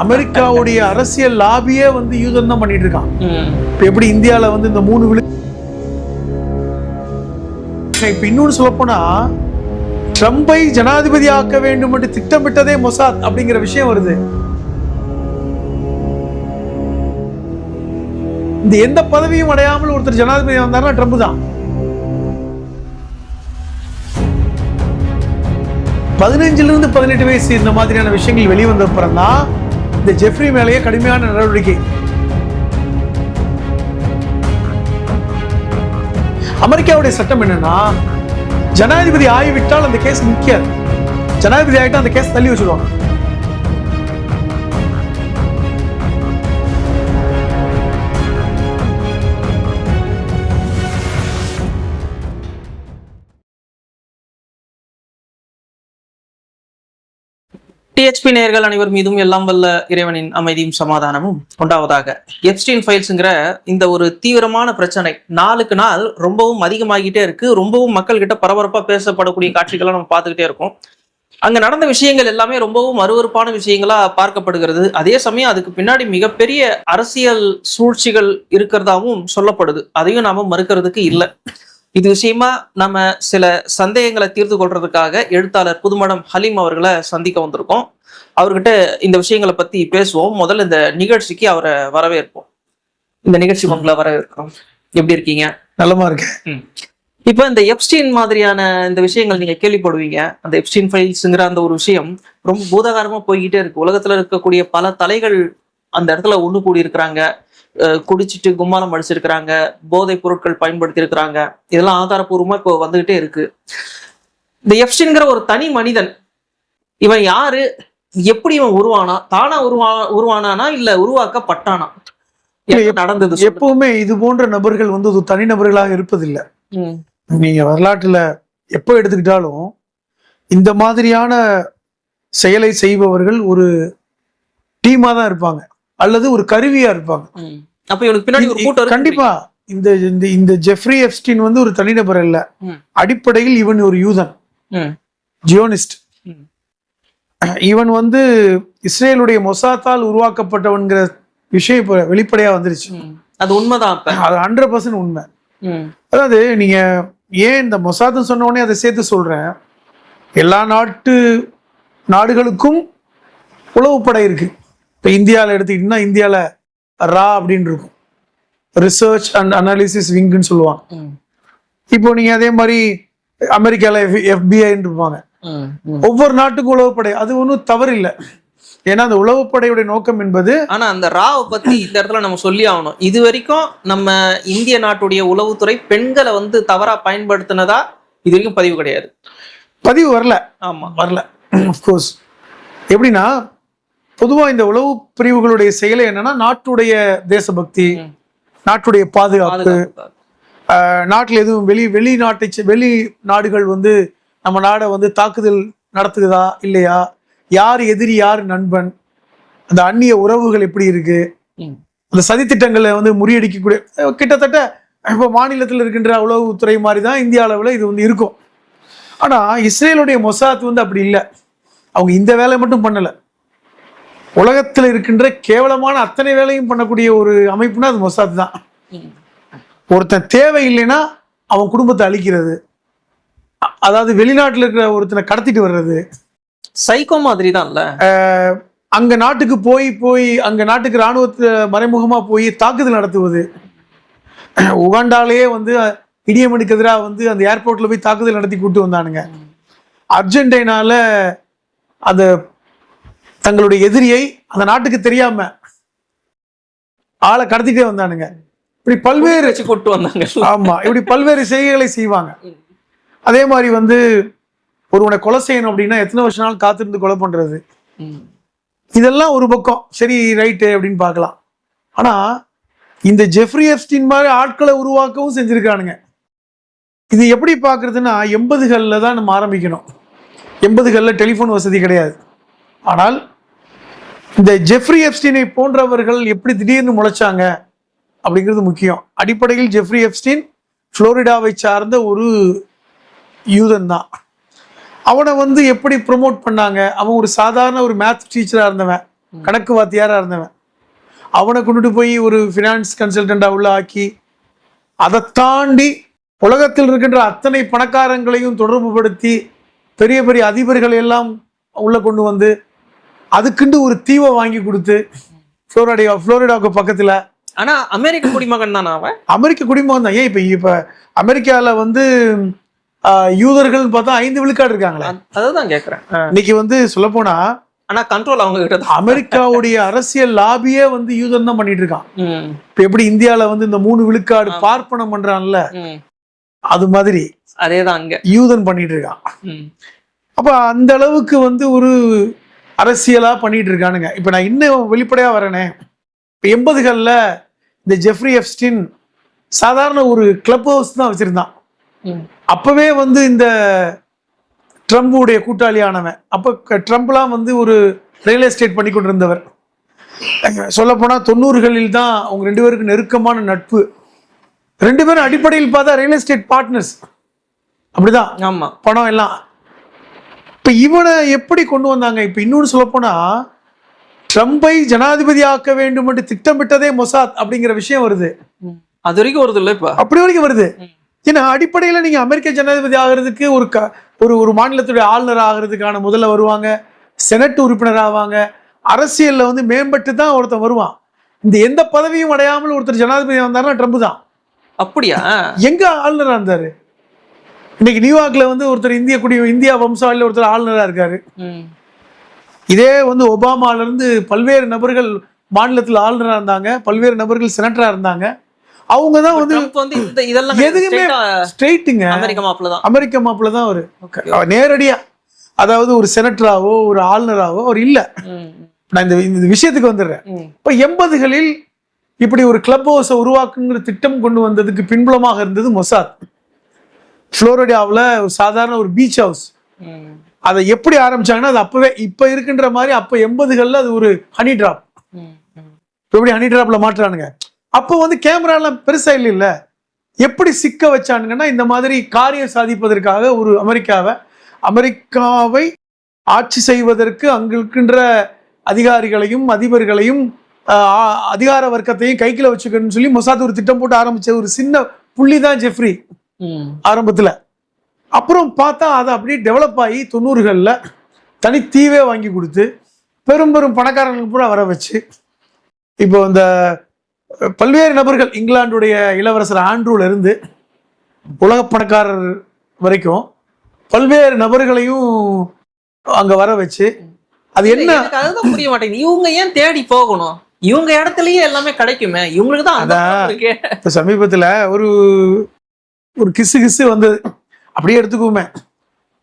அமெரிக்காவுடைய அரசியல் லாபியே வந்து யூதன் தான் பண்ணிட்டு இருக்கான். இப்ப எப்படி இந்தியால வந்து இந்த மூணு விழு இப்ப இன்னொன்னு சொல்லப்போனா ட்ரம்பை ஜனாதிபதி ஆக்க வேண்டும் என்று திட்டமிட்டதே மொசாத் அப்படிங்கிற விஷயம் வருது. இந்த எந்த பதவியும் அடையாமல் ஒருத்தர் ஜனாதிபதி வந்தாருன்னா ட்ரம்ப் தான். பதினஞ்சுல இருந்து பதினெட்டு வயசு இந்த மாதிரியான விஷயங்கள் வெளிவந்த அப்புறம் தான் இந்த ஜெஃப்ரி மேலேயே கடுமையான நடவடிக்கை. அமெரிக்காவுடைய சட்டம் என்னன்னா ஜனாதிபதி ஆகிவிட்டால் அந்த கேஸ் நிற்காது ஜனாதிபதி ஆகிட்டால் அந்த கேஸ் தள்ளி வச்சுருவாங்க. டிஹெச்பி நேயர்கள் அனைவர் மீதும் எல்லாம் வல்ல இறைவனின் அமைதியும் சமாதானமும். உண்டாவதாக எப்ஸ்டீன் ஃபைல்ஸுங்கிற இந்த ஒரு தீவிரமான பிரச்சனை நாளுக்கு நாள் ரொம்பவும் அதிகமாகிட்டே இருக்கு. ரொம்பவும் மக்கள் கிட்ட பரபரப்பா பேசப்படக்கூடிய காட்சிகளை நம்ம பார்த்துக்கிட்டே இருக்கோம். அங்க நடந்த விஷயங்கள் எல்லாமே ரொம்பவும் அருவறுப்பான விஷயங்களா பார்க்கப்படுகிறது. அதே சமயம் அதுக்கு பின்னாடி மிகப்பெரிய அரசியல் சூழ்ச்சிகள் இருக்கிறதாவும் சொல்லப்படுது. அதையும் நாம மறுக்கிறதுக்கு இல்லை. இது விஷயமா நம்ம சில சந்தேகங்களை தீர்த்து கொள்றதுக்காக எழுத்தாளர் புதுமடம் ஹலீம் அவர்களை சந்திக்க வந்திருக்கோம். அவர்கிட்ட இந்த விஷயங்களை பத்தி பேசுவோம். முதல்ல இந்த நிகழ்ச்சிக்கு அவரை வரவேற்போம். இந்த நிகழ்ச்சி உங்களை வரவேற்கிறோம். எப்படி இருக்கீங்க? நல்லமா இருக்கு இப்போ இந்த எப்ஸ்டீன் மாதிரியான இந்த விஷயங்கள் நீங்க கேள்விப்படுவீங்க. அந்த எப்ஸ்டீன் ஃபைல்ஸுங்கிற அந்த ஒரு விஷயம் ரொம்ப பூதாகாரமா போய்கிட்டே இருக்கு. உலகத்துல இருக்கக்கூடிய பல தலைகள் அந்த இடத்துல ஒண்ணு கூடி இருக்கிறாங்க குடிச்சிட்டு கும்மாளம் அடிச்சிருக்கிறாங்க போதைப் பொருட்கள் பயன்படுத்தி இருக்கிறாங்க இதெல்லாம் ஆதாரப்பூர்வமா இப்போ வந்துகிட்டே இருக்கு. இந்த எப்ஸ்டின்ங்கிற ஒரு தனி மனிதன் இவன் யாரு? எப்படி இவன் உருவானா? தானா உருவா உருவானானா? இல்ல உருவாக்கப்பட்டானா? நடந்தது. எப்பவுமே இது போன்ற நபர்கள் வந்து ஒரு தனிநபர்களாக இருப்பதில்லை. நீங்க வரலாற்றுல எப்போ எடுத்துக்கிட்டாலும் இந்த மாதிரியான செயலை செய்பவர்கள் ஒரு டீமா தான் இருப்பாங்க. அல்லது ஒரு கருவியா இருப்பாங்க. அப்ப இவனுக்கு பின்னாடி ஒரு கூட்டம். கண்டிப்பா. இந்த இந்த இந்த ஜெஃப்ரி எப்ஸ்டின் வந்து ஒரு தனிநபர் அல்ல. ம். அடிப்படையில் இவன் ஒரு யூதன். ஜியோனிஸ்ட். இவன் வந்து இஸ்ரேலுடைய மொசாத்தால் உருவாக்கப்பட்டவன்கிற விஷயம் இப்போ வெளிப்படையா வந்துருச்சு. அது உண்மைதான் அது ஹண்ட்ரட் பர்சன்ட் உண்மை. அதாவது நீங்க ஏன் இந்த மொசாத்னு சொன்ன உடனே அதை சேர்த்து சொல்றேன்? எல்லா நாட்டு நாடுகளுக்கும் உளவுப்படை இருக்கு. இப்போ இந்தியாவில் எடுத்துக்கிட்டீங்கன்னா இந்தியாவில் ரா அப்படின்னு இருக்கும். ரிசர்ச் அண்ட் அனாலிசிஸ் விங்குன்னு சொல்லுவாங்க. இப்போ நீங்க அதே மாதிரி அமெரிக்காவில் எஃபிஐன்னு இருப்பாங்க. ஒவ்வொரு நாட்டுக்கும் உளவுப்படை அது ஒன்றும் தவறு இல்லை ஏன்னா அந்த உளவுப்படையுடைய நோக்கம் என்பது ஆனா அந்த ராவை பத்தி இந்த இடத்துல நம்ம சொல்லி ஆகணும். இது வரைக்கும் நம்ம இந்திய நாட்டுடைய உளவுத்துறை பெண்களை வந்து தவறா பயன்படுத்தினதா இது வரைக்கும் பதிவு கிடையாது. பதிவு வரல. ஆமா. வரல. கோர்ஸ் எப்படின்னா பொதுவா இந்த உளவு பிரிவுகளுடைய செயலை என்னன்னா நாட்டுடைய தேசபக்தி. நாட்டுடைய பாதுகாப்பு நாட்டுல எதுவும் வெளி வெளிநாட்டை வெளி நாடுகள் வந்து நம்ம நாடை வந்து தாக்குதல் நடத்துகுதா இல்லையா? யார் எதிரி யார் நண்பன்? அந்த அந்நிய உறவுகள் எப்படி இருக்கு. அந்த சதித்திட்டங்களை வந்து முறியடிக்கக்கூடிய கிட்டத்தட்ட இப்போ மாநிலத்தில் இருக்கின்ற உளவுத்துறை மாதிரி தான் இந்திய அளவில் இது வந்து இருக்கும். ஆனா இஸ்ரேலுடைய மொசாத் வந்து அப்படி இல்லை. அவங்க இந்த வேலையை மட்டும் பண்ணல. உலகத்தில் இருக்கின்ற கேவலமான அத்தனை வேலையும் பண்ணக்கூடிய ஒரு அமைப்புனா அது மொசாத் தான். ஒருத்தன் தேவை இல்லைன்னா அவன் குடும்பத்தை அழிக்கிறது. அதாவது வெளிநாட்டில் இருக்கிற ஒருத்தனை கடத்திட்டு வர்றது. சைக்கோ மாதிரி தான்ல அங்க நாட்டுக்கு போய் போய் அங்க நாட்டுக்கு ராணுவத்துல மறைமுகமா போய் தாக்குதல் நடத்துவது. உகாண்டாலேயே வந்து இடியமனுக்கு எதிராக வந்து அந்த ஏர்போர்ட்ல போய் தாக்குதல் நடத்தி கூட்டு வந்தானுங்க. அர்ஜென்டினால அந்த தங்களுடைய எதிரியை அந்த நாட்டுக்கு தெரியாம ஆளை கடத்திட்டே வந்தானுங்க. இப்படி பல்வேறு வச்சு கொண்டு வந்தாங்க. ஆமா இப்படி பல்வேறு செய்கைகளை செய்வாங்க. அதே மாதிரி வந்து ஒருவனை கொலை செய்யணும் அப்படின்னா எத்தனை வருஷ நாள் காத்திருந்து கொலை பண்றது. இதெல்லாம் ஒரு பக்கம். சரி ரைட்டு அப்படின்னு பார்க்கலாம். ஆனா இந்த ஜெஃப்ரி எப்ஸ்டின் மாதிரி ஆட்களை உருவாக்கவும் செஞ்சிருக்கானுங்க. இது எப்படி பார்க்கறதுன்னா எண்பதுகள்ல தான் நம்ம ஆரம்பிக்கணும். எண்பதுகள்ல டெலிஃபோன் வசதி கிடையாது. ஆனால் இந்த ஜெஃப்ரி எப்ஸ்டீனை போன்றவர்கள் எப்படி திடீர்னு முளைச்சாங்க அப்படிங்கிறது முக்கியம். அடிப்படையில் ஜெஃப்ரி எப்ஸ்டீன் புளோரிடாவை சார்ந்த ஒரு யூதன் தான் அவனை வந்து எப்படி ப்ரொமோட் பண்ணாங்க? அவன் ஒரு சாதாரண ஒரு மேத்ஸ் டீச்சராக இருந்தவன். கணக்கு வாத்தியாரா இருந்தவன். அவனை கொண்டுட்டு போய் ஒரு ஃபினான்ஸ் கன்சல்டண்டா உள்ள ஆக்கி அதை தாண்டி உலகத்தில் இருக்கின்ற அத்தனை பணக்காரங்களையும் தொடர்புபடுத்தி பெரிய பெரிய அதிபர்கள் எல்லாம் உள்ள கொண்டு வந்து அதுக்குண்டு ஒரு தீவை வாங்கி கொடுத்து ஃப்ளோரிடா ஃப்ளோரிடாவுக்கு பக்கத்துல ஆனா அமெரிக்க குடிமகன் தானே அவன்? அமெரிக்க குடிமகன் தான். ஏன் இப்ப இப்ப அமெரிக்கால வந்து யூதர்கள்னு பார்த்தா ஐந்து விழுக்காடு இருக்காங்களே. அ- அதுதான் கேக்குறேன். ஆ. இன்னைக்கு வந்து சொல்லப்போனா ஆனா கண்ட்ரோல் அவங்க கிட்ட தான். அமெரிக்காவுடைய அரசியல் லாபியே வந்து யூதன் தான் பண்ணிட்டு இருக்கான். இப்ப எப்படி இந்தியால வந்து இந்த மூணு விழுக்காடு பார்ப்பனம் பண்றான்ல. அது மாதிரி அதேதான் அங்க. யூதன் பண்ணிட்டு இருக்கான். அப்ப அந்த அளவுக்கு வந்து ஒரு அரசியலா பண்ணிட்டு இருக்கானுங்க. இப்ப நான் இன்னும் வெளிப்படையா வரேனே. இப்ப எண்பதுகள்ல இந்த ஜெஃப்ரி எப்ஸ்டின் சாதாரண ஒரு கிளப் ஹவுஸ் தான் வச்சிருந்தான். அப்பவே வந்து இந்த ட்ரம்புடைய கூட்டாளியானவன். அப்ப ட்ரம்ப்லாம் வந்து ஒரு ரியல் எஸ்டேட் பண்ணி கொண்டிருந்தவர். சொல்ல போனா தொண்ணூறுகளில் தான் அவங்க ரெண்டு பேருக்கு நெருக்கமான நட்பு. ரெண்டு பேரும் அடிப்படையில் பார்த்தா ரியல் எஸ்டேட் பார்ட்னர்ஸ் அப்படிதான். ஆமா. பணம் எல்லாம். இப்ப இவனை எப்படி கொண்டு வந்தாங்க? இப்ப இன்னொன்னு சொல்ல போனா ட்ரம்பை ஜனாதிபதி ஆக்க வேண்டும் என்று திட்டமிட்டதே மொசாத் அப்படிங்கிற விஷயம் வருது. அது வரைக்கும் வருது இல்ல இப்ப? அப்படி வரைக்கும் வருது. ஏன்னா அடிப்படையில நீங்க அமெரிக்க ஜனாதிபதி ஆகிறதுக்கு ஒரு க ஒரு ஒரு மாநிலத்துடைய ஆளுநர் ஆகிறதுக்கான முதல்ல வருவாங்க செனட் உறுப்பினர் ஆவாங்க அரசியல்ல வந்து மேம்பட்டு தான் ஒருத்தன் வருவான். இந்த எந்த பதவியும் அடையாமல் ஒருத்தர் ஜனாதிபதி வந்தாருன்னா ட்ரம்ப் தான். அப்படியா? எங்க ஆளுநரா இருந்தாரு? இன்னைக்கு நியூயார்க்ல வந்து ஒருத்தர் இந்திய குடி இந்தியா வம்சாவளியில் ஒருத்தர் ஆளுநரா இருக்காரு. இதே வந்து ஒபாமால இருந்து பல்வேறு நபர்கள் மாநிலத்தில் ஆளுநரா இருந்தாங்க பல்வேறு நபர்கள் செனட்டரா இருந்தாங்க. அவங்க தான் வந்து இதெல்லாம் எதுவுமே ஸ்ட்ரெயிட்டுங்க அமெரிக்க மாப்பிள்ள தான். அமெரிக்க மாப்பிள்ள தான் அவரு. Okay. அவர் நேரடியா அதாவது ஒரு செனட்டராவோ ஒரு ஆளுநராவோ அவர் இல்ல. நான் இந்த இந்த விஷயத்துக்கு வந்துடுறேன். இப்ப எண்பதுகளில் இப்படி ஒரு கிளப் ஹவுஸை உருவாக்குங்கிற திட்டம் கொண்டு வந்ததுக்கு பின்புலமாக இருந்தது மொசாத். புளோரிடாவில் ஒரு சாதாரண ஒரு பீச் ஹவுஸ் அதை எப்படி ஆரம்பிச்சாங்கன்னா அது அப்பவே இப்ப இருக்கின்ற மாதிரி அப்ப எண்பதுகள்ல அது ஒரு ஹனி டிராப் எப்படி ஹனி டிராப்ல மாட்டுறானுங்க? அப்போ வந்து கேமராலாம் பெருசா இல்லை இல்ல எப்படி சிக்க வச்சானுங்கன்னா இந்த மாதிரி காரியம் சாதிப்பதற்காக ஒரு அமெரிக்காவை அமெரிக்காவை ஆட்சி செய்வதற்கு அங்க இருக்கின்ற அதிகாரிகளையும் அதிபர்களையும் அதிகார வர்க்கத்தையும் கைக்குள்ள வச்சுக்கணும்னு சொல்லி மொசாத் ஒரு திட்டம் போட்டு ஆரம்பிச்ச ஒரு சின்ன புள்ளி தான் ஜெஃப்ரி. ஆரம்பத்துல. அப்புறம் பார்த்தா அதை அப்படியே டெவலப் ஆகி தொண்ணூறுகளில் தனித்தீவே வாங்கி கொடுத்து பெரும் பெரும் பணக்காரங்களுக்கு பூரா வர வச்சு இப்போ இந்த பல்வேறு நபர்கள் இங்கிலாந்துடைய இளவரசர் ஆண்ட்ரூல இருந்து உலக பணக்காரர் வரைக்கும் பல்வேறு நபர்களையும் அங்க வர வச்சு அது என்ன? அதுதான் புரிய மாட்டேங்குது. இவங்க ஏன் தேடி போகணும்? இவங்க இடத்துலயே எல்லாமே கிடைக்குமே. இவங்களுக்கு தான் அதான். இப்போ சமீபத்துல ஒரு ஒரு கிசு கிசு வந்தது அப்படியே எடுத்துக்குவோமே.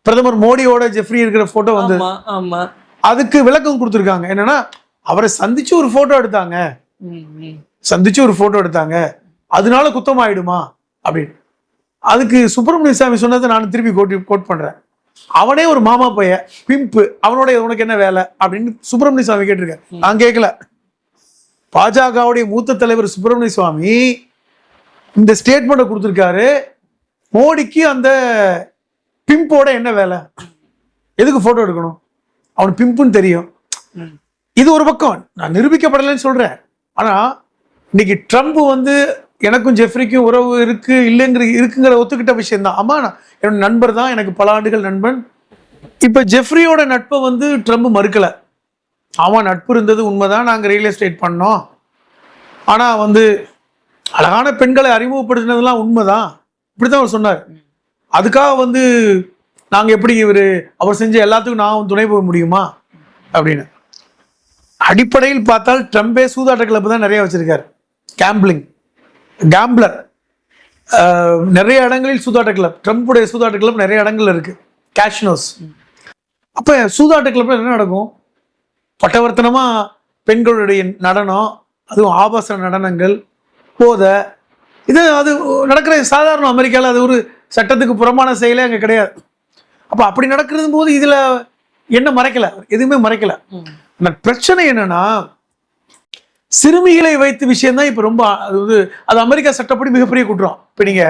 பிரதமர் மோடியோட ஜெஃப்ரி இருக்கிற போட்டோ வந்து ஆமா அதுக்கு விளக்கம் கொடுத்துருக்காங்க. என்னன்னா அவரை சந்திச்சு ஒரு போட்டோ எடுத்தாங்க. சந்திச்சு ஒரு போட்டோ எடுத்தாங்க. அதனால குத்தம் ஆயிடுமா? அப்படின்னு. அதுக்கு சுப்பிரமணிய சாமி சொன்னதை நான் திருப்பி கோட் கோட் பண்றேன். அவனே ஒரு மாமா பையன் பிம்பு அவனோட உனக்கு என்ன வேலை? அப்படின்னு சுப்பிரமணிய சாமி கேட்டிருக்கேன் நான் கேட்கல பாஜகவுடைய மூத்த தலைவர் சுப்பிரமணிய சுவாமி இந்த ஸ்டேட்மெண்ட்டை கொடுத்துருக்காரு. மோடிக்கு அந்த பிம்போட என்ன வேலை? எதுக்கு ஃபோட்டோ எடுக்கணும்? அவன் பிம்புன்னு தெரியும். இது ஒரு பக்கம். நான் நிரூபிக்கப்படலைன்னு சொல்கிறேன் ஆனால் இன்னைக்கு ட்ரம்ப் வந்து எனக்கும் ஜெஃப்ரிக்கும் உறவு இருக்கு இல்லைங்கிற இருக்குங்கிற ஒத்துக்கிட்ட விஷயம் தான் நான் என்னோட நண்பர் தான் எனக்கு பல ஆண்டுகள் நண்பன். இப்போ ஜெஃப்ரியோட நட்பை வந்து ட்ரம்ப் மறுக்கலை. ஆமாம் நட்பு இருந்தது உண்மைதான் நாங்கள் ரியல் எஸ்டேட் பண்ணோம். ஆனால் வந்து அழகான பெண்களை அறிமுகப்படுத்தினதுலாம் உண்மைதான். இப்படிதான் அவர் சொன்னார். அதுக்காக வந்து நாங்க எப்படி இவர் அவர் செஞ்ச எல்லாத்துக்கும் நான் துணை போக முடியுமா? அப்படின்னு. அடிப்படையில் பார்த்தால் ட்ரம்பே சூதாட்ட கிளப்பு தான் நிறைய வச்சிருக்காரு. கேம்பிளிங் கேம்பிளர் நிறைய இடங்களில் சூதாட்ட கிளப். ட்ரம்புடைய சூதாட்ட கிளப் நிறைய இடங்கள்ல இருக்கு. கேஷ்னோஸ் அப்ப சூதாட்ட கிளப்ல என்ன நடக்கும்? பட்டவர்த்தனமா பெண்களுடைய நடனம் அதுவும் ஆபாச நடனங்கள் போதை இது அது நடக்கிற சாதாரண அமெரிக்கால அது ஒரு சட்டத்துக்கு புறமான செயலே அங்க கிடையாது. அப்ப அப்படி நடக்கிறது போது இதுல என்ன மறைக்கல? எதுவுமே மறைக்கல. பிரச்சனை என்னன்னா சிறுமிகளை வைத்து விஷயம் தான் இப்ப ரொம்ப அது வந்து அது அமெரிக்கா சட்டப்படி மிகப்பெரிய குற்றம். இப்ப நீங்க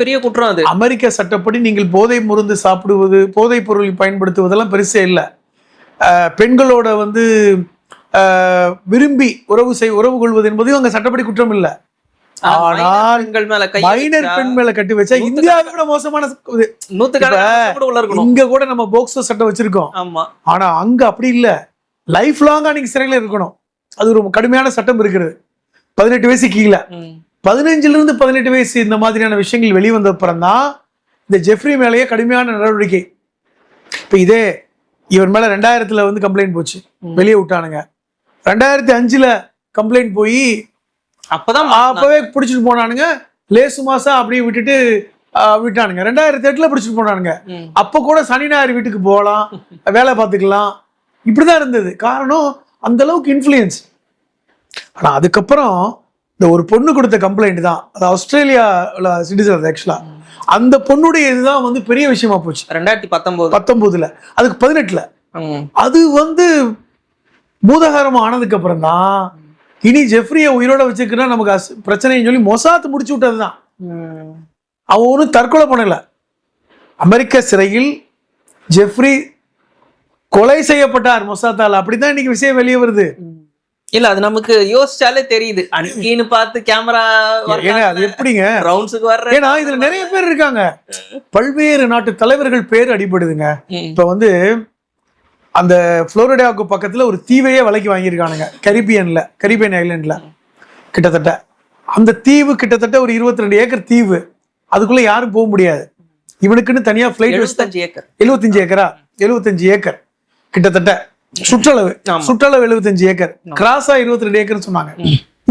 பெரிய குற்றம் அது. அமெரிக்க சட்டப்படி நீங்கள் போதை மருந்து சாப்பிடுவது போதைப் பொருள் பயன்படுத்துவதெல்லாம் பெருசே இல்லை. பெண்களோட வந்து விரும்பி உறவு செய் உறவு கொள்வது என்பது அங்க சட்டப்படி குற்றம் இல்ல. ஆனால் மைனர் பெண் மேல கட்டி வச்சா இந்தியாவை விட மோசமான இங்க கூட நம்ம போக்சோ சட்டம் வச்சிருக்கோம். ஆமா. ஆனா அங்க அப்படி இல்ல. லைஃப் லாங்கா நீங்க சிறையில இருக்கணும். அது ஒரு கடுமையான சட்டம் இருக்கிறது. பதினெட்டு வயசு கீழே. பதினஞ்சுல இருந்து பதினெட்டு வயசு இந்த மாதிரியான விஷயங்கள் வெளிவந்த அப்புறம் தான் இந்த ஜெஃப்ரி மேலேயே கடுமையான நடவடிக்கை. இப்ப இதே இவர் மேல ரெண்டாயிரத்துல வந்து கம்ப்ளைண்ட் போச்சு. வெளியே விட்டானுங்க. ரெண்டாயிரத்தி அஞ்சுல கம்ப்ளைண்ட் போய் அப்பதான். அப்பவே பிடிச்சிட்டு போனானுங்க. லேசு மாசம் அப்படியே விட்டுட்டு விட்டானுங்க. ரெண்டாயிரத்தி எட்டுல பிடிச்சிட்டு போனானுங்க. அப்ப கூட சனி ஞாயிறு வீட்டுக்கு போகலாம் வேலை பார்த்துக்கலாம். இப்படிதான் இருந்தது. காரணம் அந்த அளவுக்கு இன்ஃப்ளூயன்ஸ் ஆனா அதுக்கப்புறம் இந்த ஒரு பொண்ணு கொடுத்த கம்ப்ளைண்ட் தான். அது ஆஸ்திரேலியா சிட்டிசன் ஆக்சுவலா அந்த பொண்ணுடைய இதுதான் வந்து பெரிய விஷயமா போச்சு. ரெண்டாயிரத்தி பத்தொன்பது பத்தொன்பதுல அதுக்கு பதினெட்டுல. அது வந்து பூதகாரம் ஆனதுக்கு அப்புறம் தான் இனி ஜெஃப்ரியை உயிரோட வச்சுக்கிறா நமக்கு அஸ்- பிரச்சனைன்னு சொல்லி மொசாத்து முடிச்சு விட்டது தான். அவன் ஒன்றும் தற்கொலை பண்ணல. அமெரிக்க சிறையில் ஜெஃப்ரி கொலை செய்யப்பட்டார் மொசாத்தால். அப்படிதான் இன்னைக்கு விஷயம் வெளியே வருது. இல்ல அது நமக்கு யோசிச்சாலே தெரியுது. அன்னைக்குன்னு பார்த்து கேமரா அது எப்படிங்க? ரவுண்ட்ஸுக்கு வர்ற ஏன்னா இதுல நிறைய பேர் இருக்காங்க. பல்வேறு நாட்டு தலைவர்கள் பேர் அடிபடுதுங்க. இப்ப வந்து அந்த புளோரிடாவுக்கு பக்கத்துல ஒரு தீவையே விலைக்கு வாங்கியிருக்கானுங்க. கரிபியன்ல கரிபியன் ஐலண்ட்ல. கிட்டத்தட்ட. அந்த தீவு கிட்டத்தட்ட ஒரு 22 ரெண்டு ஏக்கர் தீவு. அதுக்குள்ள யாரும் போக முடியாது. இவனுக்குன்னு தனியா ஃபிளைட் எழுபத்தஞ்சு ஏக்கர். எழுபத்தஞ்சு ஏக்கரா? எழுபத்தஞ்சு ஏக்கர். கிட்டத்தட்ட. சுற்றளவு. சுற்றளவு எழுபத்தஞ்சு ஏக்கர். கிராஸா இருபத்தி ரெண்டு ஏக்கர் சொன்னாங்க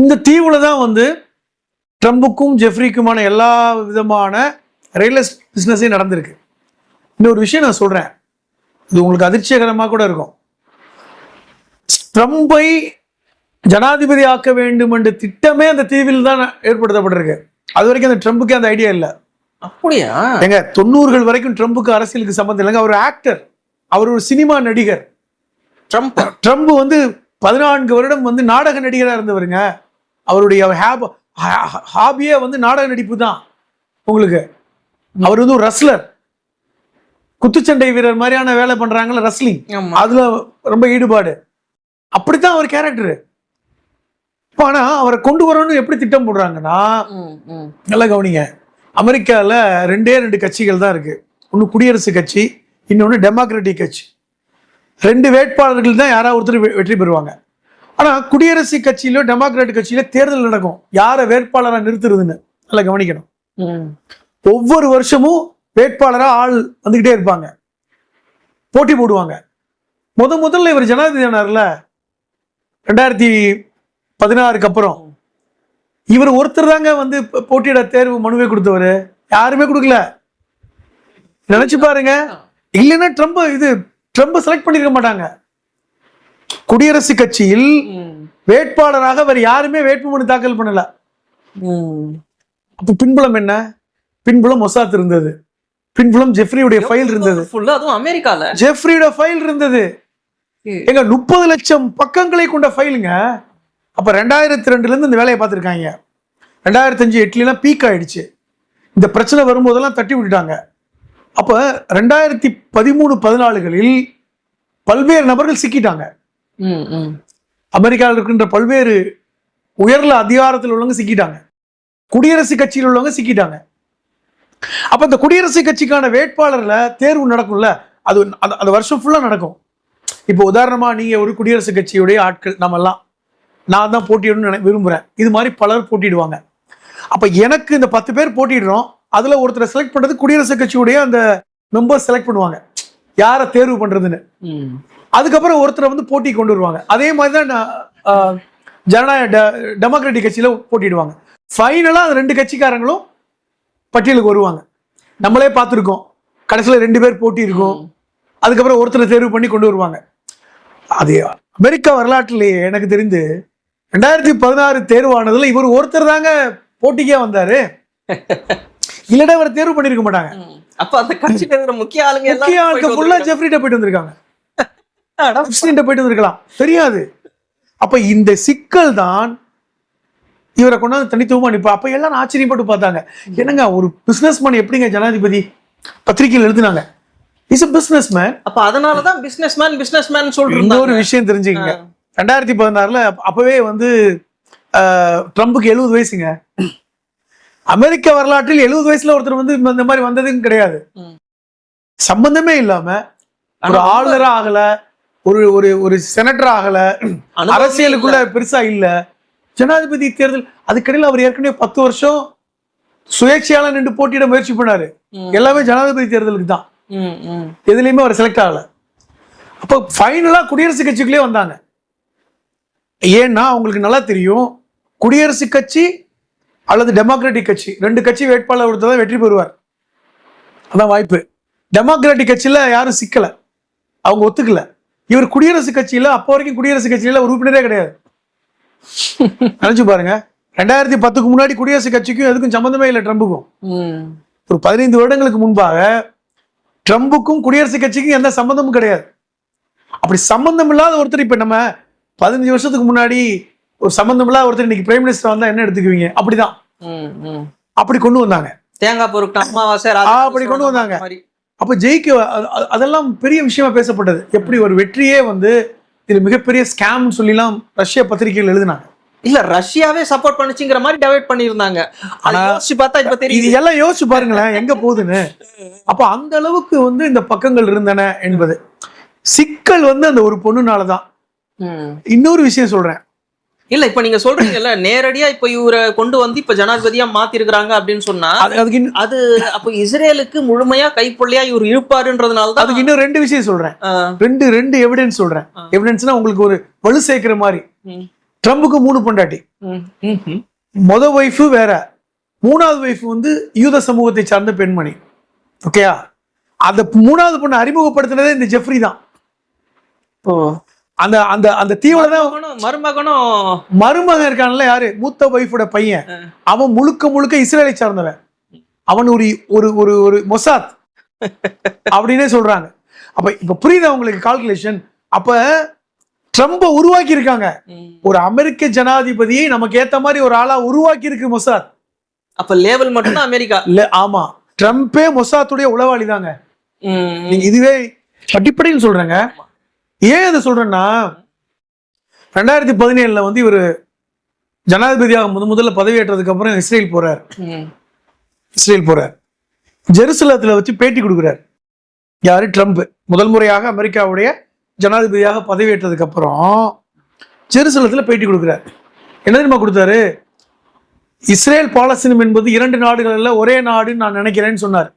இந்த தீவுல தான் வந்து ட்ரம்புக்கும் ஜெஃப்ரிக்குமான எல்லா விதமான ரியல் பிசினஸே நடந்திருக்கு. இன்னொரு விஷயம் நான் சொல்றேன். இது உங்களுக்கு அதிர்ச்சிகரமா கூட இருக்கும். ட்ரம்பை ஜனாதிபதி ஆக்க வேண்டும் என்ற திட்டமே அந்த தீவில் தான் ஏற்படுத்தப்பட்டிருக்கு. அது வரைக்கும் அந்த ட்ரம்புக்கே அந்த ஐடியா இல்லை. அப்படியா? ஏங்க தொண்ணூறுகள் வரைக்கும் ட்ரம்புக்கு அரசியலுக்கு சம்மந்தம் இல்லைங்க. அவர் ஆக்டர் அவர் ஒரு சினிமா நடிகர். ட்ரம்ப் ட்ரம்ப் வந்து பதினான்கு வருடம் வந்து நாடக நடிகராக இருந்தவருங்க. அவருடைய ஹேப் ஹாபியே வந்து நாடக நடிப்பு தான். உங்களுக்கு. அவர் வந்து ஒரு ரஸ்லர் குத்துச்சண்டை வீரர் மாதிரியான வேலை பண்றாங்கல்ல ரஸ்லிங் அதுல ரொம்ப ஈடுபாடு. அப்படித்தான் அவர் கேரக்டர் ஆனா அவரை கொண்டு வரணும்னு எப்படி திட்டம் போடுறாங்கன்னா. நல்லா கவனிங்க. அமெரிக்காவில் ரெண்டே ரெண்டு கட்சிகள் தான் இருக்கு. ஒன்று குடியரசு கட்சி இன்னொன்று டெமோக்ராட்டிக் கட்சி. ரெண்டு வேட்பாளர்கள் தான் யாராவது ஒருத்தர் வெற்றி பெறுவாங்க. ஆனால் குடியரசு கட்சியிலோ டெமோக்ராட்டிக் கட்சியில தேர்தல் நடக்கும். யாரை வேட்பாளராக நிறுத்துறதுன்னு நல்லா கவனிக்கணும். ஒவ்வொரு வருஷமும் வேட்பாளராக ஆள் வந்துக்கிட்டே இருப்பாங்க. போட்டி போடுவாங்க. முத முதல்ல இவர் ஜனாதிபதி ஆனார்ல ரெண்டாயிரத்தி பதினாறுக்கு அப்புறம் இவர் ஒருத்தர் தாங்க வந்து போட்டியிட தேர்வு மனுவை கொடுத்தவர். யாருமே கொடுக்கல. நினைச்சு பாருங்க. இல்லைன்னா ட்ரம்ப் இது ட்ரம்ப் செலக்ட் பண்ணிருக்க மாட்டாங்க. குடியரசு கட்சியில். வேட்பாளராக அவர் யாருமே வேட்புமனு தாக்கல் பண்ணல. அப்ப பின்புலம் என்ன? பின்புலம் மொசாத் இருந்தது. பின்புலம் ஜெஃப்ரியுடைய ஃபைல் இருந்தது. அதுவும் அமெரிக்கால. ஜெஃப்ரியோட ஃபைல் இருந்தது. எங்க முப்பது லட்சம் பக்கங்களை கொண்ட ஃபைலுங்க அப்ப ரெண்டாயிரத்தி ரெண்டுல இருந்து இந்த வேலையை பார்த்துருக்காங்க. ரெண்டாயிரத்தி அஞ்சு எட்டுலாம் பீக் ஆயிடுச்சு. இந்த பிரச்சனை வரும்போதெல்லாம் தட்டி விட்டுட்டாங்க. அப்ப ரெண்டாயிரத்தி பதிமூணு பதினாலுகளில் பல்வேறு நபர்கள் சிக்கிட்டாங்க. அமெரிக்காவில் இருக்கின்ற பல்வேறு உயர்ல அதிகாரத்தில் உள்ளவங்க சிக்கிட்டாங்க. குடியரசு கட்சியில் உள்ளவங்க சிக்கிட்டாங்க. அப்ப இந்த குடியரசு கட்சிக்கான வேட்பாளர்ல தேர்வு நடக்கும்ல? அது அந்த அந்த வருஷம் ஃபுல்லா நடக்கும். இப்போ உதாரணமா நீங்க ஒரு குடியரசு கட்சியுடைய ஆட்கள் நம்ம எல்லாம் நான் தான் போட்டியிடணும்னு விரும்புறேன். இது மாதிரி பலர் போட்டியிடுவாங்க. அப்ப எனக்கு இந்த பத்து பேர் போட்டியிடுறோம். அதுல ஒருத்தரை செலக்ட் பண்றது குடியரசு கட்சியுடைய அந்த மெம்பர்ஸ் செலக்ட் பண்ணுவாங்க. யாரை தேர்வு பண்றதுன்னு. ம். அதுக்கப்புறம் ஒருத்தரை வந்து போட்டி கொண்டு வருவாங்க. அதே மாதிரி தான் ஜனநாயக டெமோக்ராட்டிக் கட்சியில போட்டிடுவாங்க ஃபைனலாக அந்த ரெண்டு கட்சிக்காரங்களும் பட்டியலுக்கு வருவாங்க. நம்மளே பார்த்துருக்கோம். கடைசியில் ரெண்டு பேர் போட்டி இருக்கும் அதுக்கப்புறம் ஒருத்தரை தேர்வு பண்ணி கொண்டு வருவாங்க. அது அமெரிக்கா வரலாற்றிலேயே எனக்கு தெரிந்து ரெண்டாயிரத்தி பதினாறு தேர்வானதுல இவர் ஒருத்தர் தாங்க போட்டிக்கே வந்தாரு. இல்லைன்னா இவர் தேர்வு பண்ணிருக்க மாட்டாங்க. அப்ப அந்த கட்சியில இருக்கிற முக்கிய ஆளுங்க முக்கிய போயிட்டு ஃபுல்லா. ஜெஃப்ரிட்ட போயிட்டு வந்திருக்காங்க. போயிட்டு வந்திருக்கலாம். தெரியாது. அப்ப இந்த சிக்கல் தான் இவரை கொண்டாந்து தனித்துவமா நிப்பா. அப்ப எல்லாரும் ஆச்சரியப்பட்டு பார்த்தாங்க. என்னங்க ஒரு பிசினஸ் மேன் எப்படிங்க ஜனாதிபதி? பத்திரிகையில் எழுதினாங்க. இஸ் a பிசினஸ் மேன் அப்ப அதனாலதான் பிசினஸ் மேன் பிசினஸ் மேன் சொல்றீங்க இன்னொரு விஷயம் தெரிஞ்சுக்கங்க. ரெண்டாயிரத்தி பதினாறுல அப்பவே வந்து ட்ரம்புக்கு எழுபது வயசுங்க. அமெரிக்க வரலாற்றில் எழுபது வயசுல ஒருத்தர் வந்து இந்த- இந்த மாதிரி வந்ததும் கிடையாது. சம்பந்தமே இல்லாம ஒரு ஆளுநரா ஆகல ஒரு ஒரு ஒரு செனட்டர் ஆகல அரசியலுக்குள்ள பெருசா இல்ல. ஜனாதிபதி தேர்தல் அதுக்கடையில் அவர் ஏற்கனவே பத்து வருஷம் சுயேட்சையால நின்று போட்டியிட முயற்சி பண்ணாரு. எல்லாமே ஜனாதிபதி தேர்தலுக்கு தான். எதுலயுமே அவர் செலக்ட் ஆகல. அப்போ ஃபைனலா குடியரசுக் கட்சிக்குள்ளே வந்தாங்க. ஏன்னா அவங்களுக்கு நல்லா தெரியும் குடியரசுக் கட்சி அல்லது டெமோக்ராட்டிக் கட்சி ரெண்டு கட்சி வேட்பாளர் ஒருத்தர் தான் வெற்றி பெறுவார். அதான் வாய்ப்பு. டெமோக்ராட்டிக் கட்சியில யாரும் சிக்கல. அவங்க ஒத்துக்கல. இவர் குடியரசுக் கட்சியில அப்போ வரைக்கும் குடியரசுக் கட்சியில உறுப்பினரே கிடையாது. நினைச்சு பாருங்க. ரெண்டாயிரத்தி பத்துக்கு முன்னாடி குடியரசுக் கட்சிக்கும் எதுக்கும் சம்பந்தமே இல்லை ட்ரம்புக்கும். ஒரு பதினைந்து வருடங்களுக்கு முன்பாக ட்ரம்புக்கும் குடியரசுக் கட்சிக்கும் எந்த சம்பந்தமும் கிடையாது. அப்படி சம்பந்தம் இல்லாத ஒருத்தர் இப்ப நம்ம பதினஞ்சு வருஷத்துக்கு முன்னாடி ஒரு சம்பந்தம் இல்லாத ஒருத்தர் இன்னைக்கு பிரைம் மினிஸ்டர் வந்தா என்ன எடுத்துக்குவீங்க? அப்படிதான். அப்படி கொண்டு வந்தாங்க. தேங்காய் பொருட்கள் அமாவாசை அப்படி கொண்டு வந்தாங்க. அப்ப ஜெயிக்க அதெல்லாம் பெரிய விஷயமா பேசப்பட்டது. எப்படி ஒரு வெற்றியே வந்து இது மிகப்பெரிய ஸ்கேம் சொல்லிலாம் ரஷ்ய பத்திரிகைகள் எழுதினாங்க. இல்ல ரஷ்யாவே சப்போர்ட் பண்ணுச்சுங்கிற மாதிரி டெவைட் பண்ணிருந்தாங்க ஆனா யோசிச்சு பார்த்தா இப்ப இது தெரியுது எல்லாம் யோசிச்சு பாருங்களேன் எங்க போகுதுன்னு. அப்ப அந்த அளவுக்கு வந்து இந்த பக்கங்கள் இருந்தன என்பது. சிக்கல் வந்து அந்த ஒரு பொண்ணுனாலதான். இன்னொரு விஷயம் சொல்றேன். இல்ல இப்ப நீங்க சொல்றீங்கல்ல நேரடியா இப்ப இவரை கொண்டு வந்து இப்ப ஜனாதிபதியா மாத்தி இருக்கிறாங்க அப்படின்னு சொன்னா அது- அதுக்கு அது அப்ப இஸ்ரேலுக்கு முழுமையா கைப்பொள்ளையா இவர் இருப்பாருன்றதுனாலதான் அதுக்கு இன்னும் ரெண்டு விஷயம் சொல்றேன். ரெண்டு ரெண்டு எவிடன்ஸ் சொல்றேன். எவிடன்ஸ்னா உங்களுக்கு ஒரு வலு சேர்க்கிற மாதிரி. ம், ட்ரம்புக்கு மூணு பொண்டாட்டி. ம், ம், ம். முத ஒய்ஃபு வேற. மூணாவது ஒய்ஃப் வந்து யூத சமூகத்தை சார்ந்த பெண்மணி. ஓகேயா அந்த மூணாவது பொண்ணை அறிமுகப்படுத்தினதே இந்த ஜெஃப்ரி தான். ஓ. அந்த அந்த அந்த தீவிர தான் மருமகனும் மருமகன் இருக்கான்ல யாரு? மூத்த ஒய்ஃபோட பையன். அவன் முழுக்க முழுக்க இஸ்ரேலை சார்ந்தவன். அவன் ஒரு ஒரு ஒரு ஒரு மொசாத். அப்படின்னே சொல்றாங்க. அப்ப இப்ப புரியுதா உங்களுக்கு கால்குலேஷன் அப்ப ட்ரம்ப உருவாக்கி இருக்காங்க. ஒரு அமெரிக்க ஜனாதிபதியை நமக்கு ஏத்த மாதிரி ஒரு ஆளா உருவாக்கி இருக்கு மொசாத். அப்ப லேவல் மட்டும்தான் அமெரிக்கா? இல்ல ஆமா. ட்ரம்பே மொசாத்துடைய உளவாளி தாங்க நீங்க இதுவே அடிப்படையில் சொல்றேங்க. ஏன் அதை சொல்றேன்னா ரெண்டாயிரத்தி பதினேழுல வந்து இவர் ஜனாதிபதியாக முத முதல்ல பதவியேற்றதுக்கு அப்புறம் இஸ்ரேல் போறார். ம், இஸ்ரேல் போறார். ஜெருசலத்துல வச்சு பேட்டி கொடுக்குறார். யாரு? ட்ரம்ப். முதல் முறையாக அமெரிக்காவுடைய ஜனாதிபதியாக பதவியேற்றதுக்கு அப்புறம் ஜெருசலத்துல பேட்டி கொடுக்குறார். என்ன தெரியுமா கொடுத்தாரு? இஸ்ரேல் பாலஸ்தீனம் என்பது இரண்டு நாடுகள் அல்ல ஒரே நாடுன்னு நான் நினைக்கிறேன்னு சொன்னார்.